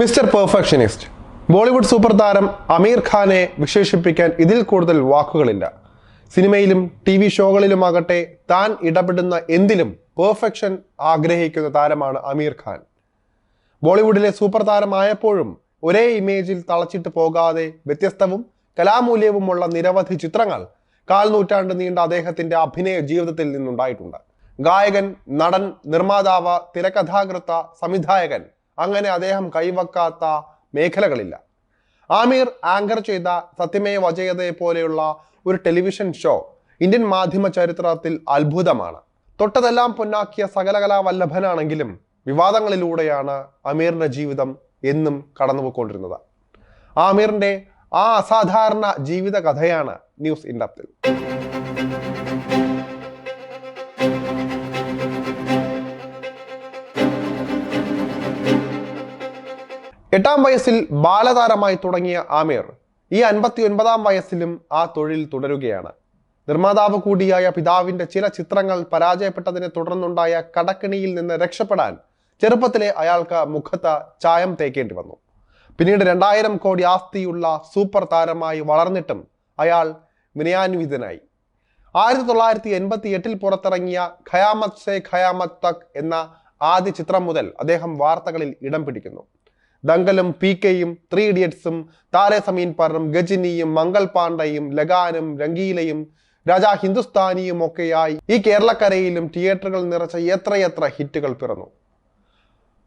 Mister perfectionist Bollywood super താരം അമീർ ഖാനെ വിശേഷിപ്പിക്കാൻ ഇതിൽ കൂടുതൽ വാക്കുകളില്ല. സിനിമയിലും ടി വി ഷോകളിലുമാകട്ടെ താൻ ഇടപെടുന്ന എന്തിലും പെർഫെക്ഷൻ ആഗ്രഹിക്കുന്ന താരമാണ് അമീർ ഖാൻ. ബോളിവുഡിലെ സൂപ്പർ താരമായപ്പോഴും ഒരേ ഇമേജിൽ തളച്ചിട്ട് പോകാതെ വ്യത്യസ്തവും കലാമൂല്യവുമുള്ള നിരവധി ചിത്രങ്ങൾ കാൽ നൂറ്റാണ്ട് നീണ്ട അദ്ദേഹത്തിന്റെ അഭിനയ ജീവിതത്തിൽ നിന്നുണ്ടായിട്ടുണ്ട്. ഗായകൻ നടൻ നിർമ്മാതാവ് തിരക്കഥാകൃത്ത സംവിധായകൻ അങ്ങനെ അദ്ദേഹം കൈവക്കാത്ത മേഖലകളില്ല. ആമീർ ആങ്കർ ചെയ്ത സത്യമേ വജയതയെ പോലെയുള്ള ഒരു ടെലിവിഷൻ ഷോ ഇന്ത്യൻ മാധ്യമ ചരിത്രത്തിൽ അത്ഭുതമാണ്. തൊട്ടതെല്ലാം പൊന്നാക്കിയ സകലകലാ വല്ലഭനാണെങ്കിലും വിവാദങ്ങളിലൂടെയാണ് അമീറിന്റെ ജീവിതം എന്നും കടന്നുപോയിക്കൊണ്ടിരുന്നത്. ആമീറിന്റെ ആ അസാധാരണ ജീവിത കഥയാണ് ന്യൂസ് ഇൻഡപ്തിൽ. എട്ടാം വയസ്സിൽ ബാലതാരമായി തുടങ്ങിയ ആമീർ ഈ അൻപത്തി ഒൻപതാം വയസ്സിലും ആ തൊഴിൽ തുടരുകയാണ്. നിർമ്മാതാവ് കൂടിയായ പിതാവിന്റെ ചില ചിത്രങ്ങൾ പരാജയപ്പെട്ടതിനെ തുടർന്നുണ്ടായ കടക്കിണിയിൽ നിന്ന് രക്ഷപ്പെടാൻ ചെറുപ്പത്തിലെ അയാൾക്ക് മുഖത്ത് ചായം തേക്കേണ്ടി വന്നു. പിന്നീട് രണ്ടായിരം കോടി ആസ്തിയുള്ള സൂപ്പർ താരമായി വളർന്നിട്ടും അയാൾ വിനയാന്വിതനായി. ആയിരത്തി തൊള്ളായിരത്തി എൺപത്തി എട്ടിൽ പുറത്തിറങ്ങിയ ഖയാമത് സെ ഖയാമത് തക് എന്ന ആദ്യ ചിത്രം മുതൽ അദ്ദേഹം വാർത്തകളിൽ ഇടം പിടിക്കുന്നു. ദങ്കലും പി കെയും ത്രീ ഇഡിയറ്റ്സും താരെ സമീൻ പറും ഗജിനിയും മംഗൾ പാണ്ഡയും ലഗാനും രംഗീലയും രാജാ ഹിന്ദുസ്ഥാനിയും ഒക്കെയായി ഈ കേരളക്കരയിലും തിയേറ്ററുകൾ നിറച്ച എത്രയെത്ര ഹിറ്റുകൾ പിറന്നു.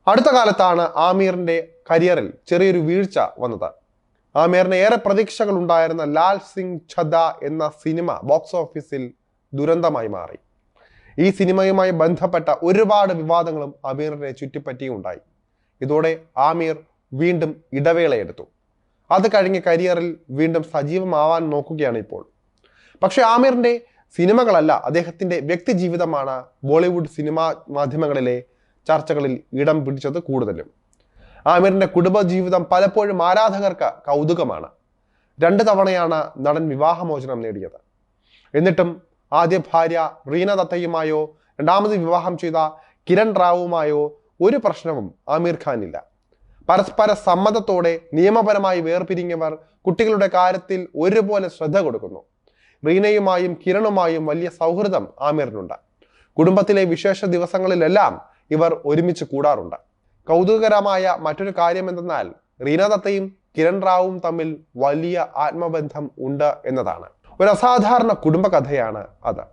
അടുത്ത കാലത്താണ് ആമീറിന്റെ കരിയറിൽ ചെറിയൊരു വീഴ്ച വന്നത്. ആമീറിന് ഏറെ പ്രതീക്ഷകൾ ഉണ്ടായിരുന്ന ലാൽ സിംഗ് ഛദ എന്ന സിനിമ ബോക്സ് ഓഫീസിൽ ദുരന്തമായി മാറി. ഈ സിനിമയുമായി ബന്ധപ്പെട്ട ഒരുപാട് വിവാദങ്ങളും അമീറിനെ ചുറ്റിപ്പറ്റിയുണ്ടായി. ഇതോടെ ആമീർ വീണ്ടും ഇടവേളയെടുത്തു. അത് കഴിഞ്ഞ് കരിയറിൽ വീണ്ടും സജീവമാവാൻ നോക്കുകയാണ് ഇപ്പോൾ. പക്ഷെ ആമീറിന്റെ സിനിമകളല്ല അദ്ദേഹത്തിന്റെ വ്യക്തി ജീവിതമാണ് ബോളിവുഡ് സിനിമാ മാധ്യമങ്ങളിലെ ചർച്ചകളിൽ ഇടം പിടിച്ചത് കൂടുതലും. ആമീറിന്റെ കുടുംബജീവിതം പലപ്പോഴും ആരാധകർക്ക് കൗതുകമാണ്. രണ്ട് തവണയാണ് നടൻ വിവാഹമോചനം നേടിയത്. എന്നിട്ടും ആദ്യ ഭാര്യ റീന ദത്തയുമായോ രണ്ടാമത് വിവാഹം ചെയ്ത കിരൺ റാവുമായോ ഒരു പ്രശ്നവും ആമീർ ഖാനില്ല. പരസ്പര സമ്മതത്തോടെ നിയമപരമായി വേർപിരിഞ്ഞവർ കുട്ടികളുടെ കാര്യത്തിൽ ഒരുപോലെ ശ്രദ്ധ കൊടുക്കുന്നു. റീനയുമായും കിരണുമായും വലിയ സൗഹൃദം ആമീറിനുണ്ട്. കുടുംബത്തിലെ വിശേഷ ദിവസങ്ങളിലെല്ലാം ഇവർ ഒരുമിച്ച് കൂടാറുണ്ട്. കൗതുകകരമായ മറ്റൊരു കാര്യം എന്തെന്നാൽ റീന ദത്തയും കിരൺ റാവും തമ്മിൽ വലിയ ആത്മബന്ധം ഉണ്ട് എന്നതാണ്. ഒരു അസാധാരണ കുടുംബകഥയാണ് അത്.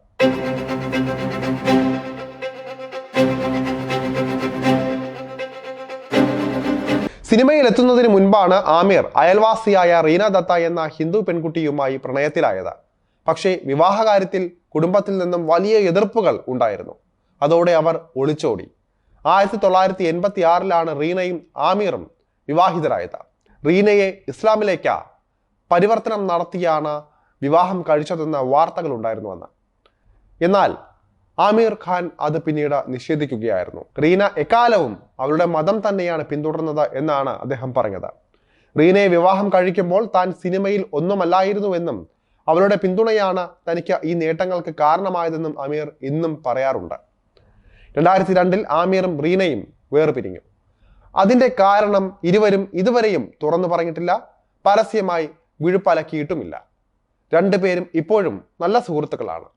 സിനിമയിൽ എത്തുന്നതിന് മുൻപാണ് ആമിർ അയൽവാസിയായ റീന ദത്ത എന്ന ഹിന്ദു പെൺകുട്ടിയുമായി പ്രണയത്തിലായത്. പക്ഷേ വിവാഹകാര്യത്തിൽ കുടുംബത്തിൽ നിന്നും വലിയ എതിർപ്പുകൾ ഉണ്ടായിരുന്നു. അതോടെ അവർ ഒളിച്ചോടി. ആയിരത്തി തൊള്ളായിരത്തി എൺപത്തി ആറിലാണ് റീനയും ആമീറും വിവാഹിതരായത്. റീനയെ ഇസ്ലാമിലേക്ക് പരിവർത്തനം നടത്തിയാണ് വിവാഹം കഴിച്ചതെന്ന വാർത്തകൾ ഉണ്ടായിരുന്നു അന്ന്. എന്നാൽ ആമീർ ഖാൻ അത് പിന്നീട് നിഷേധിക്കുകയായിരുന്നു. റീന എക്കാലവും അവളുടെ മതം തന്നെയാണ് പിന്തുടർന്നത് എന്നാണ് അദ്ദേഹം പറഞ്ഞത്. റീനയെ വിവാഹം കഴിക്കുമ്പോൾ താൻ സിനിമയിൽ ഒന്നുമല്ലായിരുന്നുവെന്നും അവളുടെ പിന്തുണയാണ് തനിക്ക് ഈ നേട്ടങ്ങൾക്ക് കാരണമായതെന്നും അമീർ ഇന്നും പറയാറുണ്ട്. രണ്ടായിരത്തി രണ്ടിൽ ആമീറും റീനയും വേർപിരിഞ്ഞു. അതിന്റെ കാരണം ഇരുവരും ഇതുവരെയും തുറന്നു പറഞ്ഞിട്ടില്ല പരസ്യമായി വിഴുപ്പലക്കിയിട്ടുമില്ല. രണ്ടുപേരും ഇപ്പോഴും നല്ല സുഹൃത്തുക്കളാണ്.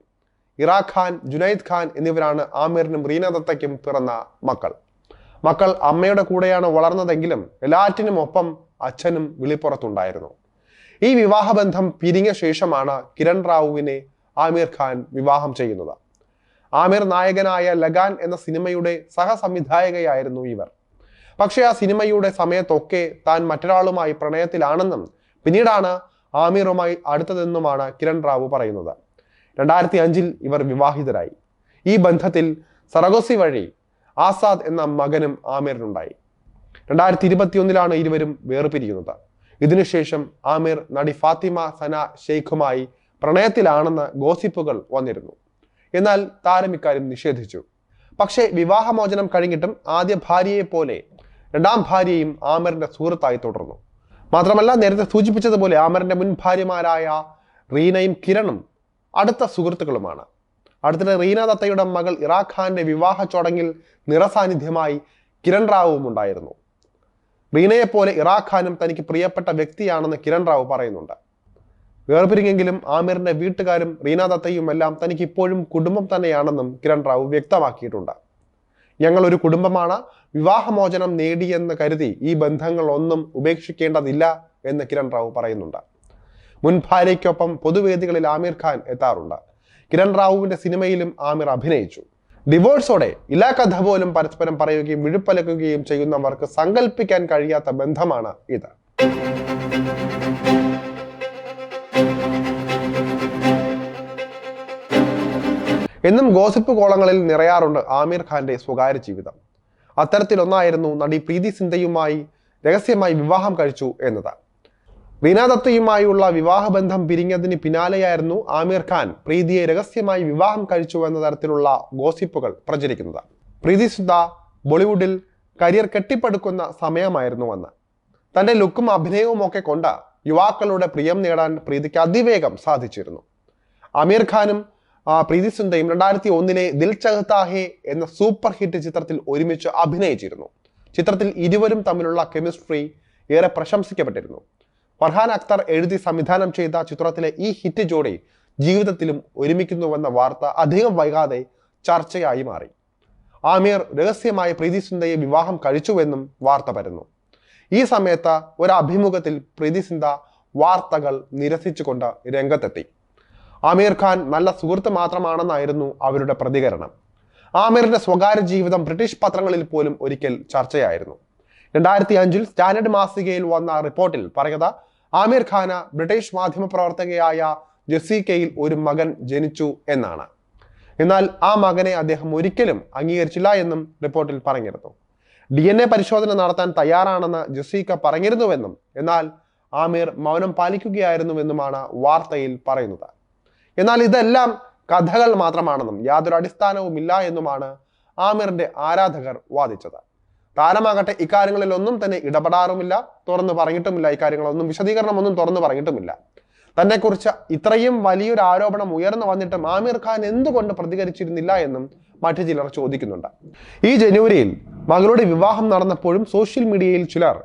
ഇറാഖ് ഖാൻ ജുനൈദ് ഖാൻ എന്നിവരാണ് ആമിറിനും റീന ദത്തയ്ക്കും പിറന്ന മക്കൾ. മക്കൾ അമ്മയുടെ കൂടെയാണ് വളർന്നതെങ്കിലും എല്ലാറ്റിനും ഒപ്പം അച്ഛനും വിളിപ്പുറത്തുണ്ടായിരുന്നു. ഈ വിവാഹബന്ധം പിരിഞ്ഞ ശേഷമാണ് കിരൺ റാവുവിനെ ആമിർ ഖാൻ വിവാഹം ചെയ്യുന്നത്. ആമിർ നായകനായ ലഗാൻ എന്ന സിനിമയുടെ സഹസംവിധായകയായിരുന്നു ഇവർ. പക്ഷേ ആ സിനിമയുടെ സമയത്തൊക്കെ താൻ മറ്റൊരാളുമായി പ്രണയത്തിലാണെന്നും പിന്നീടാണ് ആമിറുമായി അടുത്തതെന്നുമാണ് കിരൺ റാവു പറയുന്നത്. രണ്ടായിരത്തി അഞ്ചിൽ ഇവർ വിവാഹിതരായി. ഈ ബന്ധത്തിൽ സറഗോസി വഴി ആസാദ് എന്ന മകനും ആമിറിനുണ്ടായി. രണ്ടായിരത്തി ഇരുപത്തിയൊന്നിലാണ് ഇരുവരും വേർപിരിയുന്നത്. ഇതിനുശേഷം ആമിർ നടി ഫാത്തിമ സന ഷെയ്ഖുമായി പ്രണയത്തിലാണെന്ന് ഗോസിപ്പുകൾ വന്നിരുന്നു. എന്നാൽ താരം ഇക്കാര്യം നിഷേധിച്ചു. പക്ഷേ വിവാഹമോചനം കഴിഞ്ഞിട്ടും ആദ്യ ഭാര്യയെ പോലെ രണ്ടാം ഭാര്യയും ആമിറിന്റെ സുഹൃത്തായി തുടർന്നു. മാത്രമല്ല നേരത്തെ സൂചിപ്പിച്ചതുപോലെ ആമിറിന്റെ മുൻ ഭാര്യമാരായ റീനയും കിരണും അടുത്ത സുഹൃത്തുക്കളുമാണ്. അടുത്തിടെ റീന ദത്തയുടെ മകൾ ഇറാഖാന്റെ വിവാഹ ചടങ്ങിൽ നിറസാന്നിധ്യമായി കിരൺ റാവുവും ഉണ്ടായിരുന്നു. റീനയെ പോലെ ഇറാഖാനും തനിക്ക് പ്രിയപ്പെട്ട വ്യക്തിയാണെന്ന് കിരൺ റാവു പറയുന്നുണ്ട്. വേർപിരിഞ്ഞെങ്കിലും ആമിറിന്റെ വീട്ടുകാരും റീന ദത്തയും എല്ലാം തനിക്ക് ഇപ്പോഴും കുടുംബം തന്നെയാണെന്നും കിരൺ റാവു വ്യക്തമാക്കിയിട്ടുണ്ട്. ഞങ്ങൾ ഒരു കുടുംബമാണ് വിവാഹമോചനം നേടിയെന്ന് കരുതി ഈ ബന്ധങ്ങൾ ഒന്നും ഉപേക്ഷിക്കേണ്ടതില്ല എന്ന് കിരൺ റാവു പറയുന്നുണ്ട്. മുൻ ഭാര്യയ്ക്കൊപ്പം പൊതുവേദികളിൽ ആമിർ ഖാൻ എത്താറുണ്ട്. കിരൺ റാവുവിന്റെ സിനിമയിലും ആമിർ അഭിനയിച്ചു. ഡിവോഴ്സോടെ ഇല്ലാ കഥ പോലും പരസ്പരം പറയുകയും വിഴുപ്പലക്കുകയും ചെയ്യുന്നവർക്ക് സങ്കല്പിക്കാൻ കഴിയാത്ത ബന്ധമാണ് ഇത്. എന്നും ഗോസിപ്പ് കോളങ്ങളിൽ നിറയാറുണ്ട് ആമിർ ഖാന്റെ സ്വകാര്യ ജീവിതം. അത്തരത്തിലൊന്നായിരുന്നു നടി പ്രീതി സിന്ധയുമായി രഹസ്യമായി വിവാഹം കഴിച്ചു എന്നത്. റീന ദത്തയുമായുള്ള വിവാഹബന്ധം പിരിഞ്ഞതിന് പിന്നാലെയായിരുന്നു ആമീർ ഖാൻ. പ്രീതിയെ രഹസ്യമായി വിവാഹം കഴിച്ചു എന്ന തരത്തിലുള്ള ഗോസിപ്പുകൾ പ്രചരിക്കുന്നത്. പ്രീതി സുദ്ധ ബോളിവുഡിൽ കരിയർ കെട്ടിപ്പടുക്കുന്ന സമയമായിരുന്നു അന്ന്. തന്റെ ലുക്കും അഭിനയവും ഒക്കെ കൊണ്ട് യുവാക്കളുടെ പ്രിയം നേടാൻ പ്രീതിക്ക് അതിവേഗം സാധിച്ചിരുന്നു. അമീർ ഖാനും പ്രീതി സുന്ദയും രണ്ടായിരത്തി ഒന്നിലെ ദിൽ ചഹതാഹേ എന്ന സൂപ്പർ ഹിറ്റ് ചിത്രത്തിൽ ഒരുമിച്ച് അഭിനയിച്ചിരുന്നു. ചിത്രത്തിൽ ഇരുവരും തമ്മിലുള്ള കെമിസ്ട്രി ഏറെ പ്രശംസിക്കപ്പെട്ടിരുന്നു. ഫർഹാൻ അക്തർ എഴുതി സംവിധാനം ചെയ്ത ചിത്രത്തിലെ ഈ ഹിറ്റ് ജോഡി ജീവിതത്തിലും ഒരുമിക്കുന്നുവെന്ന വാർത്ത അധികം വൈകാതെ ചർച്ചയായി മാറി. ആമീർ രഹസ്യമായി പ്രീതി സിന്ധയെ വിവാഹം കഴിച്ചുവെന്നും വാർത്ത പരന്നു. ഈ സമയത്ത് ഒരു അഭിമുഖത്തിൽ പ്രീതി സിന്ധ വാർത്തകൾ നിരസിച്ചുകൊണ്ട് രംഗത്തെത്തി. ആമീർ ഖാൻ നല്ല സുഹൃത്ത് മാത്രമാണെന്നായിരുന്നു അവരുടെ പ്രതികരണം. ആമീറിന്റെ സ്വകാര്യ ജീവിതം ബ്രിട്ടീഷ് പത്രങ്ങളിൽ പോലും ഒരിക്കൽ ചർച്ചയായിരുന്നു. രണ്ടായിരത്തി അഞ്ചിൽ സ്റ്റാൻഡേർഡ് മാസികയിൽ വന്ന റിപ്പോർട്ടിൽ പറയുന്നത് ആമിർ ഖാന ബ്രിട്ടീഷ് മാധ്യമപ്രവർത്തകയായ ജെസിക്കയിൽ ഒരു മകൻ ജനിച്ചു എന്നാണ്. എന്നാൽ ആ മകനെ അദ്ദേഹം ഒരിക്കലും അംഗീകരിച്ചില്ല എന്നും റിപ്പോർട്ടിൽ പറഞ്ഞിരുന്നു. ഡി എൻ എ പരിശോധന നടത്താൻ തയ്യാറാണെന്ന് ജസീക്ക പറഞ്ഞിരുന്നുവെന്നും എന്നാൽ ആമിർ മൗനം പാലിക്കുകയായിരുന്നുവെന്നുമാണ് വാർത്തയിൽ പറയുന്നത്. എന്നാൽ ഇതെല്ലാം കഥകൾ മാത്രമാണെന്നും യാതൊരു അടിസ്ഥാനവുമില്ല എന്നുമാണ് ആമിറിന്റെ ആരാധകർ വാദിച്ചത്. താരമാകട്ടെ ഇക്കാര്യങ്ങളിൽ ഒന്നും തന്നെ ഇടപെടാറുമില്ല തുറന്നു പറഞ്ഞിട്ടുമില്ല ഇക്കാര്യങ്ങളൊന്നും വിശദീകരണമൊന്നും തുറന്നു പറഞ്ഞിട്ടുമില്ല. തന്നെക്കുറിച്ച് ഇത്രയും വലിയൊരു ആരോപണം ഉയർന്നു വന്നിട്ടും ആമിർ ഖാൻ എന്തുകൊണ്ട് പ്രതികരിച്ചിരുന്നില്ല എന്നും മറ്റു ചിലർ ചോദിക്കുന്നുണ്ട്. ഈ ജനുവരിയിൽ മകളുടെ വിവാഹം നടന്നപ്പോഴും സോഷ്യൽ മീഡിയയിൽ ചിലർ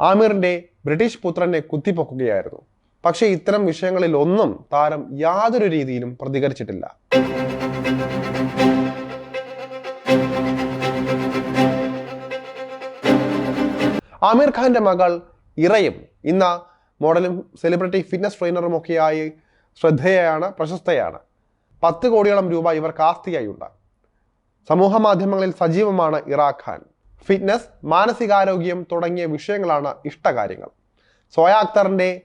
ആമിറിന്റെ ബ്രിട്ടീഷ് പുത്രനെ കുത്തിപ്പൊക്കുകയായിരുന്നു. പക്ഷേ ഇത്തരം വിഷയങ്ങളിൽ ഒന്നും താരം യാതൊരു രീതിയിലും പ്രതികരിച്ചിട്ടില്ല. ആമിർ ഖാന്റെ മകൾ ഇറയും ഇന്ന് മോഡലും സെലിബ്രിറ്റി ഫിറ്റ്നസ് ട്രെയിനറും ഒക്കെയായി ശ്രദ്ധേയയാണ് പ്രശസ്തയാണ്. പത്ത് കോടിയോളം രൂപ ഇവർക്ക് ആസ്തിയായി ഉണ്ട് സമൂഹ മാധ്യമങ്ങളിൽ സജീവമാണ് ഇറാ ഖാൻ. ഫിറ്റ്നസ് മാനസികാരോഗ്യം തുടങ്ങിയ വിഷയങ്ങളാണ് ഇഷ്ടകാര്യങ്ങൾ. സോയ അക്തറിന്റെ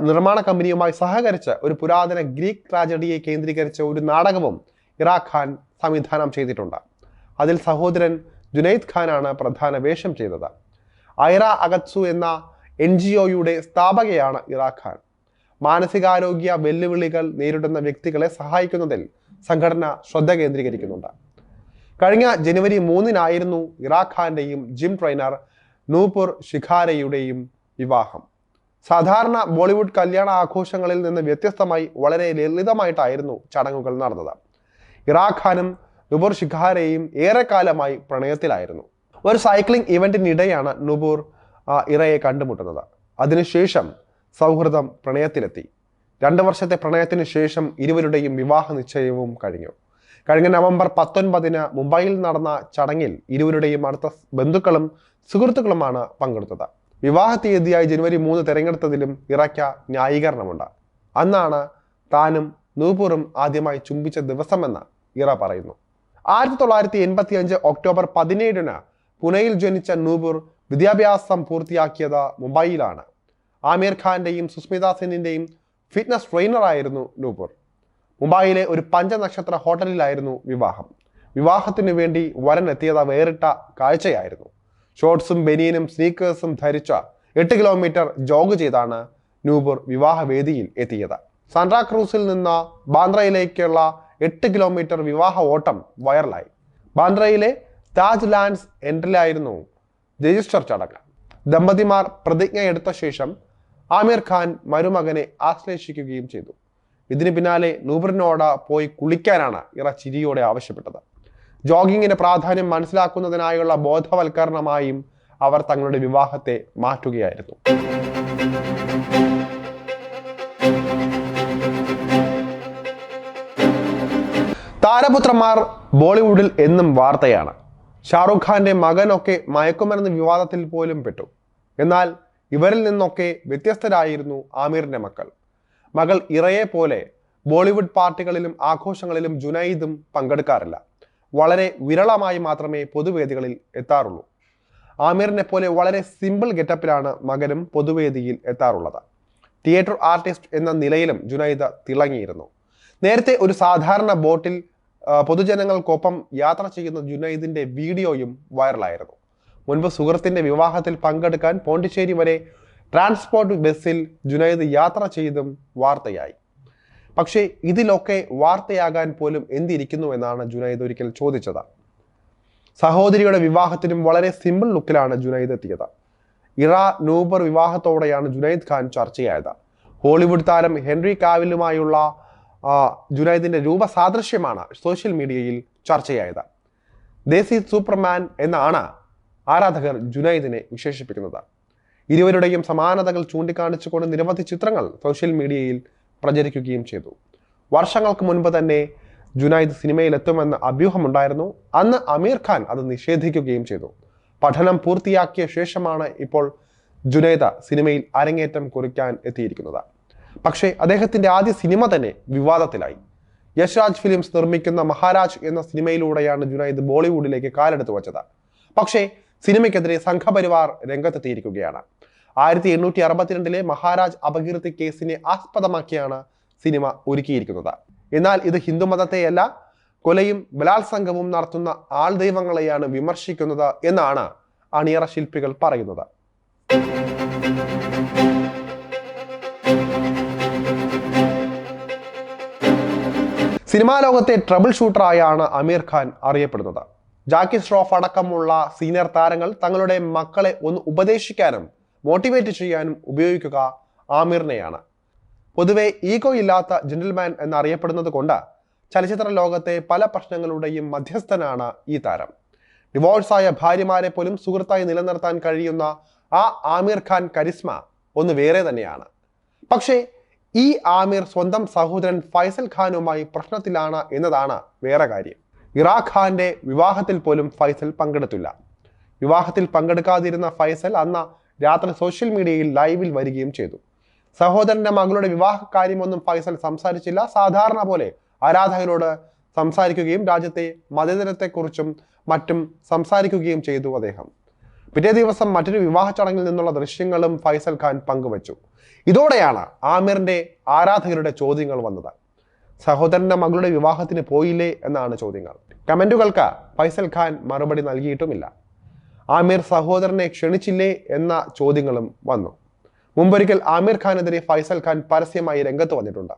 നിർമ്മാണ കമ്പനിയുമായി സഹകരിച്ച് ഒരു പുരാതന ഗ്രീക്ക് ട്രാജഡിയെ കേന്ദ്രീകരിച്ച ഒരു നാടകവും ഇറാ ഖാൻ സംവിധാനം ചെയ്തിട്ടുണ്ട്. അതിൽ സഹോദരൻ ജുനൈദ് ഖാനാണ് പ്രധാന വേഷം ചെയ്തത്. ഐറ അഗത്സു എന്ന എൻ ജി ഒയുടെ സ്ഥാപകയാണ് ഇറാഖാൻ ഖാൻ. മാനസികാരോഗ്യ വെല്ലുവിളികൾ നേരിടുന്ന വ്യക്തികളെ സഹായിക്കുന്നതിൽ സംഘടന ശ്രദ്ധ കേന്ദ്രീകരിക്കുന്നുണ്ട്. കഴിഞ്ഞ ജനുവരി മൂന്നിനായിരുന്നു ഇറാഖാന്റെയും ജിം ട്രെയിനർ നൂപുർ ഷിഖാരയുടെയും വിവാഹം. സാധാരണ ബോളിവുഡ് കല്യാണ ആഘോഷങ്ങളിൽ നിന്ന് വ്യത്യസ്തമായി വളരെ ലളിതമായിട്ടായിരുന്നു ചടങ്ങുകൾ നടന്നത്. ഇറാഖാനും നുബുർ ഷിഖാരയും ഏറെക്കാലമായി പ്രണയത്തിലായിരുന്നു. ഒരു സൈക്ലിംഗ് ഇവന്റിനിടെയാണ് നുബൂർ ഇറയെ കണ്ടുമുട്ടുന്നത്. അതിനുശേഷം സൗഹൃദം പ്രണയത്തിലെത്തി. രണ്ട് വർഷത്തെ പ്രണയത്തിന് ശേഷം ഇരുവരുടെയും വിവാഹ നിശ്ചയവും കഴിഞ്ഞു. കഴിഞ്ഞ നവംബർ പത്തൊൻപതിന് മുംബൈയിൽ നടന്ന ചടങ്ങിൽ ഇരുവരുടെയും അടുത്ത ബന്ധുക്കളും സുഹൃത്തുക്കളുമാണ് പങ്കെടുത്തത്. വിവാഹ തീയതിയായി ജനുവരി മൂന്ന് തിരഞ്ഞെടുത്തതിലും ഇറയ്ക്ക ന്യായീകരണമുണ്ട്. അന്നാണ് താനും നൂപൂറും ആദ്യമായി ചുംബിച്ച ദിവസമെന്ന് ഇറ പറയുന്നു. ആയിരത്തി തൊള്ളായിരത്തി എൺപത്തി അഞ്ച് ഒക്ടോബർ പതിനേഴിന് പുനെയിൽ ജനിച്ച നൂപുർ വിദ്യാഭ്യാസം പൂർത്തിയാക്കിയത് മുംബൈയിലാണ്. ആമീർ ഖാന്റെയും സുസ്മിത സെന്നിന്റെയും ഫിറ്റ്നസ് ട്രെയിനറായിരുന്നു നൂപുർ. മുംബൈയിലെ ഒരു പഞ്ചനക്ഷത്ര ഹോട്ടലിലായിരുന്നു വിവാഹം. വിവാഹത്തിനു വേണ്ടി വരൻ എത്തിയത് വേറിട്ട കാഴ്ചയായിരുന്നു. ഷോർട്സും ബനിയനും സ്നീക്കേഴ്സും ധരിച്ച എട്ട് കിലോമീറ്റർ ജോഗ് ചെയ്താണ് നൂപുർ വിവാഹവേദിയിൽ എത്തിയത്. സാൻഡ്രാക്രൂസിൽ നിന്ന് ബാന്ദ്രയിലേക്കുള്ള എട്ട് കിലോമീറ്റർ വിവാഹ ഓട്ടം വൈറലായി. ബാന്ദ്രയിലെ താജ് ലാൻഡ്സ് എൻട്രിലായിരുന്നു രജിസ്റ്റർ ചടങ്ങ് ദമ്പതിമാർ പ്രതിജ്ഞ എടുത്ത ശേഷം ആമിർ ഖാൻ മരുമകനെ ആശ്ലേഷിക്കുകയും ചെയ്തു. ഇതിന് പിന്നാലെ നൂബറിനോട് പോയി കുളിക്കാനാണ് ഇറ ചിരിയോടെ ആവശ്യപ്പെട്ടത്. ജോഗിങ്ങിന് പ്രാധാന്യം മനസ്സിലാക്കുന്നതിനായുള്ള ബോധവൽക്കരണമായും അവർ തങ്ങളുടെ വിവാഹത്തെ മാറ്റുകയായിരുന്നു. താരപുത്രന്മാർ ബോളിവുഡിൽ എന്നും വാർത്തയാണ്. ഷാറുഖ് ഖാന്റെ മകനൊക്കെ മയക്കുമരുന്ന് വിവാദത്തിൽ പോലും പെട്ടു. എന്നാൽ ഇവരിൽ നിന്നൊക്കെ വ്യത്യസ്തരായിരുന്നു ആമീറിന്റെ മക്കൾ. മകൾ ഇറയെ പോലെ ബോളിവുഡ് പാർട്ടികളിലും ആഘോഷങ്ങളിലും ജുനൈദും പങ്കെടുക്കാറില്ല. വളരെ വിരളമായി മാത്രമേ പൊതുവേദികളിൽ എത്താറുള്ളൂ. ആമീറിനെ പോലെ വളരെ സിമ്പിൾ ഗെറ്റപ്പിലാണ് മകനും പൊതുവേദിയിൽ എത്താറുള്ളത്. തിയേറ്റർ ആർട്ടിസ്റ്റ് എന്ന നിലയിലും ജുനൈദ തിളങ്ങിയിരുന്നു. നേരത്തെ ഒരു സാധാരണ ബോട്ടിൽ പൊതുജനങ്ങൾക്കൊപ്പം യാത്ര ചെയ്യുന്ന ജുനൈദിന്റെ വീഡിയോയും വൈറലായിരുന്നു. മുൻപ് സുഹൃത്തിന്റെ വിവാഹത്തിൽ പങ്കെടുക്കാൻ പോണ്ടിച്ചേരി വരെ ട്രാൻസ്പോർട്ട് ബസ്സിൽ ജുനൈദ് യാത്ര ചെയ്തും വാർത്തയായി. പക്ഷേ ഇതിലൊക്കെ വാർത്തയാകാൻ പോലും എന്തിരിക്കുന്നു എന്നാണ് ജുനൈദ് ഒരിക്കൽ ചോദിച്ചത്. സഹോദരിയുടെ വിവാഹത്തിനും വളരെ സിമ്പിൾ ലുക്കിലാണ് ജുനൈദ് എത്തിയത്. ഇറ നൂബർ വിവാഹത്തോടെയാണ് ജുനൈദ് ഖാൻ ചർച്ചയായത്. ഹോളിവുഡ് താരം ഹെൻറി കാവിലുമായുള്ള ആ, ജുനൈദിന്റെ രൂപസാദൃശ്യമാണ് സോഷ്യൽ മീഡിയയിൽ ചർച്ചയായത്. ദേശി സൂപ്പർമാൻ എന്നാണ് ആരാധകർ ജുനൈദിനെ വിശേഷിപ്പിക്കുന്നത്. ഇരുവരുടെയും സമാനതകൾ ചൂണ്ടിക്കാണിച്ചുകൊണ്ട് നിരവധി ചിത്രങ്ങൾ സോഷ്യൽ മീഡിയയിൽ പ്രചരിക്കുകയും ചെയ്തു. വർഷങ്ങൾക്ക് മുൻപ് തന്നെ ജുനൈദ് സിനിമയിൽ എത്തുമെന്ന് അഭ്യൂഹമുണ്ടായിരുന്നു. അന്ന് അമീർ ഖാൻ അത് നിഷേധിക്കുകയും ചെയ്തു. പഠനം പൂർത്തിയാക്കിയ ശേഷമാണ് ഇപ്പോൾ ജുനൈദ സിനിമയിൽ അരങ്ങേറ്റം കുറിക്കാൻ എത്തിയിരിക്കുന്നത്. പക്ഷേ അദ്ദേഹത്തിന്റെ ആദ്യ സിനിമ തന്നെ വിവാദത്തിലായി. യശ്രാജ് ഫിലിംസ് നിർമ്മിക്കുന്ന മഹാരാജ് എന്ന സിനിമയിലൂടെയാണ് ജുനൈദ് ബോളിവുഡിലേക്ക് കാലെടുത്തു വച്ചത്. പക്ഷേ സിനിമയ്ക്കെതിരെ സംഘപരിവാർ രംഗത്തെത്തിയിരിക്കുകയാണ്. ആയിരത്തി എണ്ണൂറ്റി അറുപത്തിരണ്ടിലെ മഹാരാജ് അപകീർത്തി കേസിനെ ആസ്പദമാക്കിയാണ് സിനിമ ഒരുക്കിയിരിക്കുന്നത്. എന്നാൽ ഇത് ഹിന്ദുമതത്തെയല്ല കൊലയും ബലാത്സംഗവും നടത്തുന്ന ആൾ ദൈവങ്ങളെയാണ് വിമർശിക്കുന്നത് എന്നാണ് അണിയറ ശില്പികൾ പറയുന്നത്. സിനിമാ ലോകത്തെ ട്രബിൾ ഷൂട്ടറായാണ് അമീർ ഖാൻ അറിയപ്പെടുന്നത്. ജാക്കി ശ്രോഫ് അടക്കമുള്ള സീനിയർ താരങ്ങൾ തങ്ങളുടെ മക്കളെ ഒന്ന് ഉപദേശിക്കാനും മോട്ടിവേറ്റ് ചെയ്യാനും ഉപയോഗിക്കുക ആമിറിനെയാണ്. പൊതുവെ ഈഗോ ഇല്ലാത്ത ജെന്റിൽമാൻ എന്നറിയപ്പെടുന്നത് കൊണ്ട് ചലച്ചിത്ര ലോകത്തെ പല പ്രശ്നങ്ങളുടെയും മധ്യസ്ഥനാണ് ഈ താരം. ഡിവോഴ്സായ ഭാര്യമാരെ പോലും സുഹൃത്തായി നിലനിർത്താൻ കഴിയുന്ന ആ ആമിർ ഖാൻ കരിസ്മ ഒന്ന് വേറെ തന്നെയാണ്. പക്ഷേ ഈ ആമിർ സ്വന്തം സഹോദരൻ ഫൈസൽ ഖാനുമായി പ്രശ്നത്തിലാണ് എന്നതാണ് വേറെ കാര്യം. ഇറാഖ് ഖാന്റെ വിവാഹത്തിൽ പോലും ഫൈസൽ പങ്കെടുത്തില്ല. വിവാഹത്തിൽ പങ്കെടുക്കാതിരുന്ന ഫൈസൽ അന്ന് രാത്രി സോഷ്യൽ മീഡിയയിൽ ലൈവിൽ വരികയും ചെയ്തു. സഹോദരന്റെ മകളുടെ വിവാഹ കാര്യമൊന്നും ഫൈസൽ സംസാരിച്ചില്ല. സാധാരണ പോലെ ആരാധകരോട് സംസാരിക്കുകയും രാജ്യത്തെ മതേതരത്തെക്കുറിച്ചും മറ്റും സംസാരിക്കുകയും ചെയ്തു അദ്ദേഹം. പിറ്റേ ദിവസം മറ്റൊരു വിവാഹ ചടങ്ങിൽ നിന്നുള്ള ദൃശ്യങ്ങളും ഫൈസൽ ഖാൻ പങ്കുവച്ചു. ഇതോടെയാണ് ആമിറിന്റെ ആരാധകരുടെ ചോദ്യങ്ങൾ വന്നത്. സഹോദരന്റെ മകളുടെ വിവാഹത്തിന് പോയില്ലേ എന്നാണ് ചോദ്യങ്ങൾ. കമന്റുകൾക്ക് ഫൈസൽ ഖാൻ മറുപടി നൽകിയിട്ടുമില്ല. ആമിർ സഹോദരനെ ക്ഷണിച്ചില്ലേ എന്ന ചോദ്യങ്ങളും വന്നു. മുമ്പൊരിക്കൽ ആമിർ ഖാനെതിരെ ഫൈസൽ ഖാൻ പരസ്യമായി രംഗത്ത് വന്നിട്ടുണ്ട്.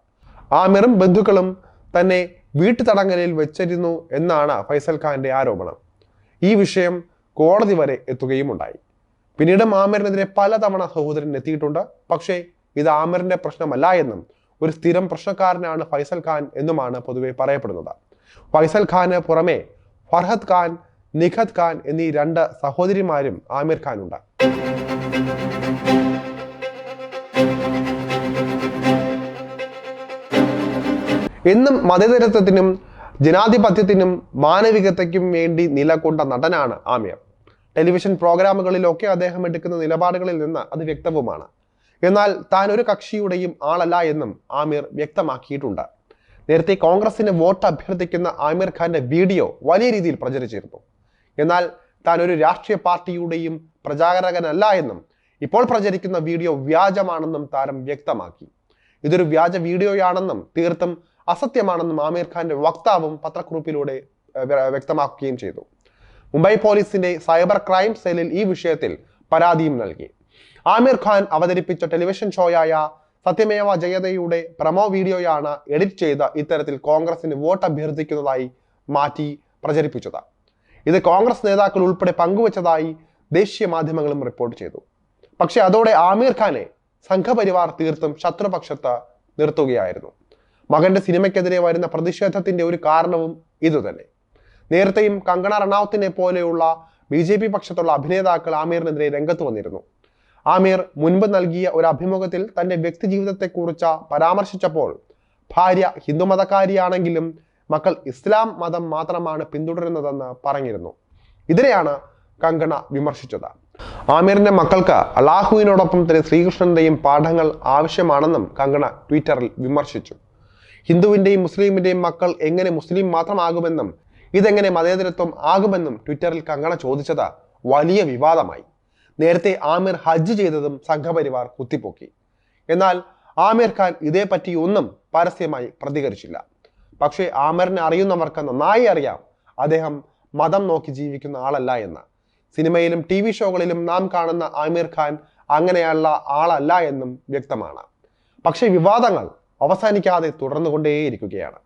ആമിറും ബന്ധുക്കളും തന്നെ വീട്ടുതടങ്കലിൽ വെച്ചിരുന്നു എന്നാണ് ഫൈസൽ ഖാന്റെ ആരോപണം. ഈ വിഷയം കോടതി വരെ എത്തുകയും ഉണ്ടായി. പിന്നീട് ആമിറിനെതിരെ പലതവണ സഹോദരൻ എത്തിയിട്ടുണ്ട്. പക്ഷേ ഇത് ആമിറിന്റെ പ്രശ്നമല്ല എന്നും ഒരു സ്ഥിരം പ്രശ്നക്കാരനാണ് ഫൈസൽ ഖാൻ എന്നുമാണ് പൊതുവെ പറയപ്പെടുന്നത്. ഫൈസൽ ഖാന് പുറമെ ഫർഹദ് ഖാൻ നിഖത് ഖാൻ എന്നീ രണ്ട് സഹോദരിമാരും ആമിർ ഖാനുണ്ട്. എന്നും മതേതരത്വത്തിനും ജനാധിപത്യത്തിനും മാനവികതയ്ക്കും വേണ്ടി നിലകൊണ്ട നടനാണ് ആമിർ. ടെലിവിഷൻ പ്രോഗ്രാമുകളിലൊക്കെ അദ്ദേഹം എടുക്കുന്ന നിലപാടുകളിൽ നിന്ന് അത് വ്യക്തവുമാണ്. എന്നാൽ താൻ ഒരു കക്ഷിയുടെയും ആളല്ല എന്നും ആമിർ വ്യക്തമാക്കിയിട്ടുണ്ട്. നേരത്തെ കോൺഗ്രസിന് വോട്ട് അഭ്യർത്ഥിക്കുന്ന ആമിർ ഖാന്റെ വീഡിയോ വലിയ രീതിയിൽ പ്രചരിച്ചിരുന്നു. എന്നാൽ താൻ ഒരു രാഷ്ട്രീയ പാർട്ടിയുടെയും പ്രചാരകനല്ല എന്നും ഇപ്പോൾ പ്രചരിക്കുന്ന വീഡിയോ വ്യാജമാണെന്നും താരം വ്യക്തമാക്കി. ഇതൊരു വ്യാജ വീഡിയോയാണെന്നും തീർത്തും അസത്യമാണെന്നും ആമിർ ഖാന്റെ വക്താവും പത്രക്കുറിപ്പിലൂടെ വ്യക്തമാക്കുകയും ചെയ്തു. മുംബൈ പോലീസിന്റെ സൈബർ ക്രൈം സെല്ലിൽ ഈ വിഷയത്തിൽ പരാതിയും നൽകി. ആമിർ ഖാൻ അവതരിപ്പിച്ച ടെലിവിഷൻ ഷോയായ സത്യമേവ ജയതയുടെ പ്രമോ വീഡിയോയാണ് എഡിറ്റ് ചെയ്ത് ഇത്തരത്തിൽ കോൺഗ്രസിന് വോട്ട് അഭ്യർത്ഥിക്കുന്നതായി മാറ്റി പ്രചരിപ്പിച്ചത്. ഇത് കോൺഗ്രസ് നേതാക്കൾ ഉൾപ്പെടെ പങ്കുവച്ചതായി ദേശീയ മാധ്യമങ്ങളും റിപ്പോർട്ട് ചെയ്തു. പക്ഷെ അതോടെ ആമിർ ഖാനെ സംഘപരിവാർ തീർത്തും ശത്രുപക്ഷത്ത് നിർത്തുകയായിരുന്നു. മകന്റെ സിനിമയ്ക്കെതിരെ വരുന്ന പ്രതിഷേധത്തിന്റെ ഒരു കാരണവും ഇതുതന്നെ. നേരത്തെയും കങ്കണ റണാവത്തിനെ പോലെയുള്ള ബി ജെ പി പക്ഷത്തുള്ള അഭിനേതാക്കൾ ആമീറിനെതിരെ രംഗത്ത് വന്നിരുന്നു. ആമീർ മുൻപ് നൽകിയ ഒരു അഭിമുഖത്തിൽ തന്റെ വ്യക്തി ജീവിതത്തെക്കുറിച്ച് പരാമർശിച്ചപ്പോൾ ഭാര്യ ഹിന്ദുമതക്കാരിയാണെങ്കിലും മക്കൾ ഇസ്ലാം മതം മാത്രമാണ് പിന്തുടരുന്നതെന്ന് പറഞ്ഞിരുന്നു. ഇതിനെയാണ് കങ്കണ വിമർശിച്ചത്. ആമീറിന്റെ മക്കൾക്ക് അള്ളാഹുവിനോടൊപ്പം തന്നെ ശ്രീകൃഷ്ണന്റെയും പാഠങ്ങൾ ആവശ്യമാണെന്നും കങ്കണ ട്വിറ്ററിൽ വിമർശിച്ചു. ഹിന്ദുവിന്റെയും മുസ്ലിമിന്റെയും മക്കൾ എങ്ങനെ മുസ്ലിം മാത്രമാകുമെന്നും ഇതെങ്ങനെ മതേതരത്വം ആകുമെന്നും ട്വിറ്ററിൽ കങ്കണ ചോദിച്ചത് വലിയ വിവാദമായി. നേരത്തെ ആമിർ ഹജ്ജ് ചെയ്തതും സംഘപരിവാർ കുത്തിപ്പൊക്കി. എന്നാൽ ആമിർ ഖാൻ ഇതേപ്പറ്റി ഒന്നും പരസ്യമായി പ്രതികരിച്ചില്ല. പക്ഷേ ആമിറിനെ അറിയുന്നവർക്ക് നന്നായി അറിയാം അദ്ദേഹം മതം നോക്കി ജീവിക്കുന്ന ആളല്ല എന്ന്. സിനിമയിലും ടി വി ഷോകളിലും നാം കാണുന്ന ആമിർ ഖാൻ അങ്ങനെയുള്ള ആളല്ല എന്നും വ്യക്തമാണ്. പക്ഷേ വിവാദങ്ങൾ അവസാനിക്കാതെ തുടർന്നുകൊണ്ടേയിരിക്കുകയാണ്.